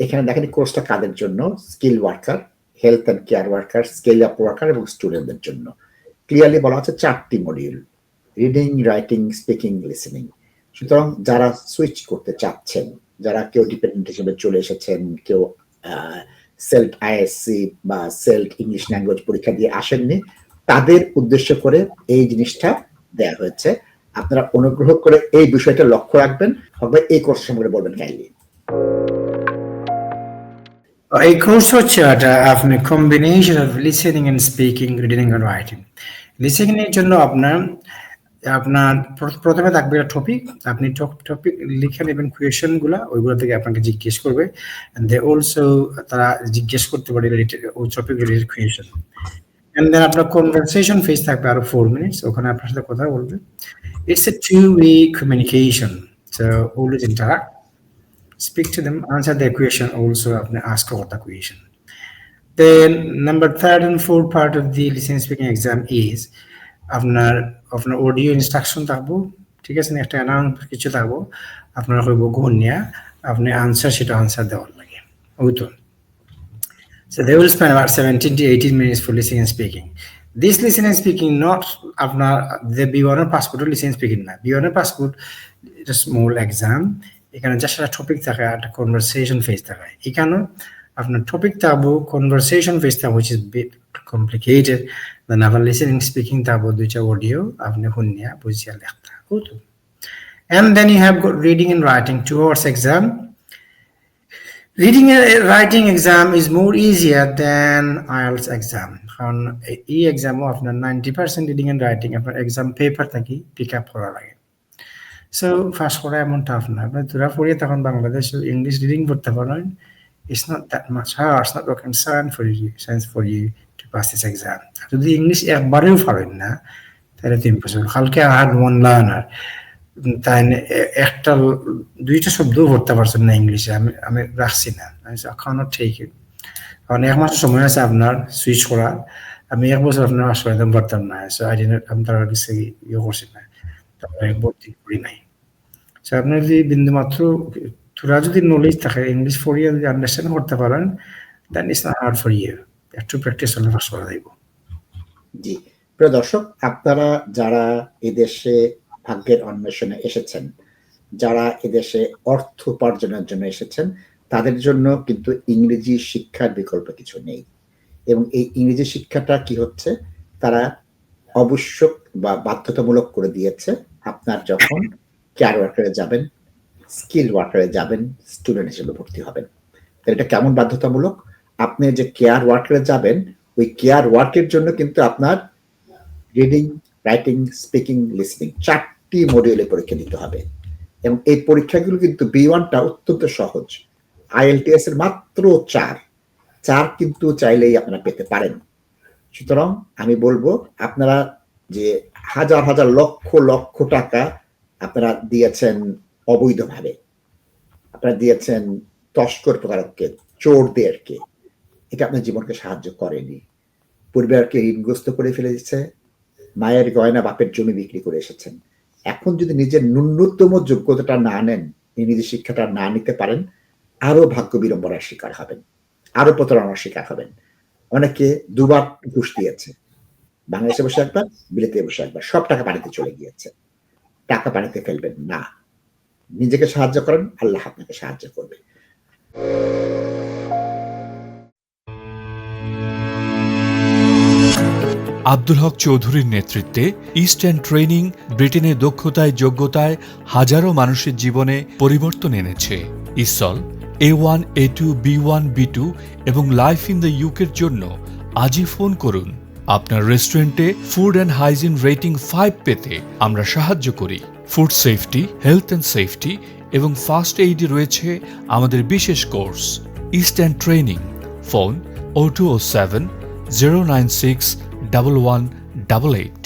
এখানে দেখেন কোর্সটা কাদের জন্য? Skill worker health and care worker scale up worker এবং স্টুডেন্টদের জন্য। ক্লিয়ারলি বলা হচ্ছে চারটি module reading writing speaking listening সুতরাং যারা সুইচ করতে চাচ্ছেন, যারা কেউ ডিপেন্ডেন্ট হিসেবে চলে এসেছেন, কেউ সেলফ আইএসসি বা সেলফ ইংলিশ ল্যাঙ্গুয়েজ পরীক্ষা দিয়ে আসেননি, তাদের উদ্দেশ্য করে এই জিনিসটা দেয়া হয়েছে। আপনারা অনুগ্রহ করে এই বিষয়টা লক্ষ্য রাখবেন। হবে এই কোর্স সম্পর্কে বলবেন কাইন্ডলি এই কোর্স হচ্ছে একটা আপনি combination of listening and speaking reading and writing listening এর জন্য আপনার আপনার প্র- প্রথমে থাকবে একটা টপিক আপনি টপিক লিখে নেবেন কোয়েশনগুলা, ওইগুলো থেকে আপনাকে জিজ্ঞেস করবে দে অলসো তারা জিজ্ঞেস করতে পারে ওই topic related question and then আপনার কনভারসেশন ফেস থাকবে আরও ফোর মিনিটস ওখানে আপনার সাথে কথা বলবে। It's a two way communication so always interact speak to them, answer their question also আপনি ask about the question. Then number third and fourth part of the listening speaking exam is আপনার আপনার audio instruction থাকবো ঠিক আছে না একটা announce কিছু থাকবো আপনার হইব গনিয়া আপনি আনসার সেটা আনসার দেওয়ার লাগে ওই তো So they will spend about 17 to 18 minutes for listening and speaking. This listening and speaking, not আপনার the B1 passport listening and speaking না B1 passport এটা স্মল এক্সাম এখানে জাস্ট একটা টপিক থাকে একটা কনভারসেশন ফেস থাকে। এখানে আপনার টপিক থাকব কনভারসেশন ফেস থাকব which is bit complicated then আপনার লিসেনিং স্পিকিং থাকব দুইটা অডিও আপনি শুনিয়া বুঝিয়া লেখতা হতো and then you have got reading and writing two hours exam. Reading and writing exam is more easier than IELTS exam. কারণ এই এক্সামও আপনার ninety percent reading and writing আপনার এক্সাম পেপার থাকি পিক আপ করা লাগে। সো ফার্স্ট করা এমন টাফ না আপনি তোরা পড়িয়ে তখন বাংলাদেশ ইংলিশ রিডিং পড়তে পারেন it's not that much hard not row concern for you science for you to pass this exam যদি ইংলিশ একবারেও পারেন না তাহলে তো ইম্পসিবল কালকে হার্ড ওয়ান লার্নার তাই একটা, দুইটা শব্দও পড়তে পারছেন না ইংলিশে আমি আমি রাখছি না। এখনও ঠিক কারণ এক মাস সময় আছে আপনার সুইচ করার। আমি এক বছর আপনার আসলে একদম পারতাম না। সো আই ডিন আমি তার ইয়ে করছি না। তারপরে ভর্তি করি নাই। আপনার যদি যদি নলেজ থাকে ইংলিশ যদি আন্ডারস্ট্যান্ড করতে পারেন হার্ড ফর একটু প্র্যাকটিস হলে পাস করা যাইব জি। প্রিয় দর্শক, আপনারা যারা এদেশে ভাগ্যের অন্বেষণে এসেছেন, যারা এদেশে অর্থ উপার্জনের জন্য এসেছেন, তাদের জন্য কিন্তু ইংরেজি শিক্ষার বিকল্প কিছু নেই। এবং এই ইংরেজি শিক্ষাটা কি হচ্ছে? তারা অবশ্যক বা বাধ্যতামূলক করে দিয়েছে। আপনার যখন কেয়ার ওয়ার্কারে যাবেন স্কিল ওয়ার্কারে যাবেন স্টুডেন্ট হিসেবে ভর্তি হবেন। তাহলে এটা কেমন বাধ্যতামূলক? আপনি যে কেয়ার ওয়ার্কারে যাবেন, ওই কেয়ার ওয়ার্কের জন্য কিন্তু আপনার রিডিং রাইটিং স্পিকিং লিসনিং চারটি মডিউলে পরীক্ষা দিতে হবে। এবং এই পরীক্ষাগুলো কিন্তু বি ওয়ানটা অত্যন্ত সহজ। আইএলটিএস এর মাত্র চার। চার কিন্তু চাইলেই আপনারা পেতে পারেন। সুতরাং আমি বলব, আপনারা যে হাজার হাজার লক্ষ লক্ষ টাকা আপনারা দিয়েছেন অবৈধভাবে। আপনারা দিয়েছেন তস্কর প্রকারককে চোরদেরকে। এটা আপনার জীবনকে সাহায্য করেনি। পরিবারকে ঋণগ্রস্ত করে ফেলে দিচ্ছে মায়ের গয়না বাপের জমি বিক্রি করে এসেছেন। এখন যদি নিজের ন্যূনতম যোগ্যতাটা না নেন নিজের শিক্ষাটা না নিতে পারেন আরও ভাগ্য বিড়ম্বনার শিকার হবেন আরও প্রতারণার শিকার হবেন। অনেকে দুবার ঘুষ দিয়েছে। বাংলাদেশে বসে একবার বিলেতে বসে একবার সব টাকা পানিতে চলে গিয়েছে। টাকা পানিতে ফেলবেন না। নিজেকে সাহায্য করেন, আল্লাহ আপনাকে সাহায্য করবে। আব্দুল হক চৌধুরীর নেতৃত্বে ইস্টার্ন ট্রেনিং ব্রিটেনের দক্ষতায়, যোগ্যতায় হাজারো মানুষের জীবনে পরিবর্তন এনেছে। ESOL A one A two B one B two এবং লাইফ ইন দ্য ইউকের জন্য আজই ফোন করুন। আপনার রেস্টুরেন্টে food and hygiene rating five পেতে আমরা সাহায্য করি। Food safety health and safety এবং ফার্স্ট এইডে রয়েছে আমাদের বিশেষ course east and training phone O two O seven zero nine six double one double eight